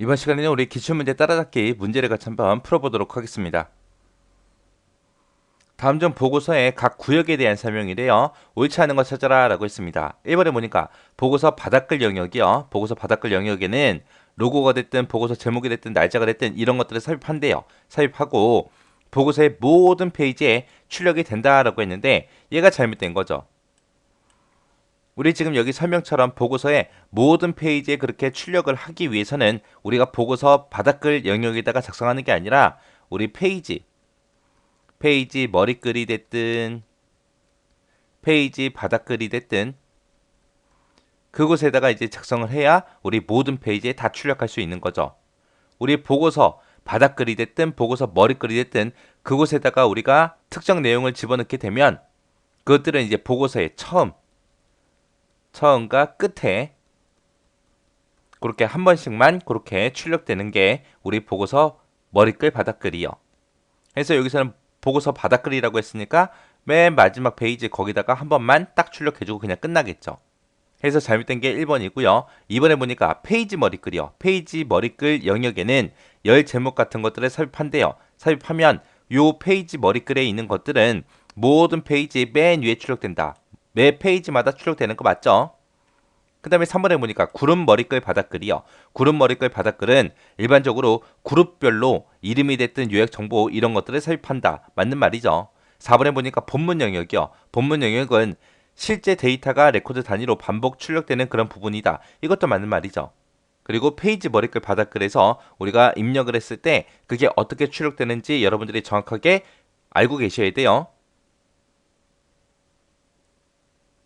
이번 시간에는 우리 기출문제 따라잡기 문제를 같이 한번 풀어보도록 하겠습니다. 다음 중 보고서의 각 구역에 대한 설명이래요. 옳지 않은 거 찾아라 라고 했습니다. 1번에 보니까 보고서 바닥글 영역이요. 보고서 바닥글 영역에는 로고가 됐든 보고서 제목이 됐든 날짜가 됐든 이런 것들을 삽입한대요. 삽입하고 보고서의 모든 페이지에 출력이 된다라고 했는데 얘가 잘못된 거죠. 우리 지금 여기 설명처럼 보고서의 모든 페이지에 그렇게 출력을 하기 위해서는 우리가 보고서 바닥글 영역에다가 작성하는 게 아니라 우리 페이지 페이지 머리글이 됐든 페이지 바닥글이 됐든 그곳에다가 이제 작성을 해야 우리 모든 페이지에 다 출력할 수 있는 거죠. 우리 보고서 바닥글이 됐든 보고서 머리글이 됐든 그곳에다가 우리가 특정 내용을 집어넣게 되면 그것들은 이제 보고서의 처음 처음과 끝에 그렇게 한 번씩만 그렇게 출력되는 게 우리 보고서 머리글 바닥글이요. 그래서 여기서는 보고서 바닥글이라고 했으니까 맨 마지막 페이지 거기다가 한 번만 딱 출력해주고 그냥 끝나겠죠. 그래서 잘못된 게 1번이고요. 2번에 보니까 페이지 머리글이요. 페이지 머리글 영역에는 열 제목 같은 것들을 삽입한대요. 삽입하면 요 페이지 머리글에 있는 것들은 모든 페이지 맨 위에 출력된다. 매 페이지마다 출력되는 거 맞죠? 그 다음에 3번에 보니까 그룹 머리글 바닥글이요. 그룹 머리글 바닥글은 일반적으로 그룹별로 이름이 됐든 요약 정보 이런 것들을 삽입한다. 맞는 말이죠. 4번에 보니까 본문 영역이요. 본문 영역은 실제 데이터가 레코드 단위로 반복 출력되는 그런 부분이다. 이것도 맞는 말이죠. 그리고 페이지 머리글 바닥글에서 우리가 입력을 했을 때 그게 어떻게 출력되는지 여러분들이 정확하게 알고 계셔야 돼요.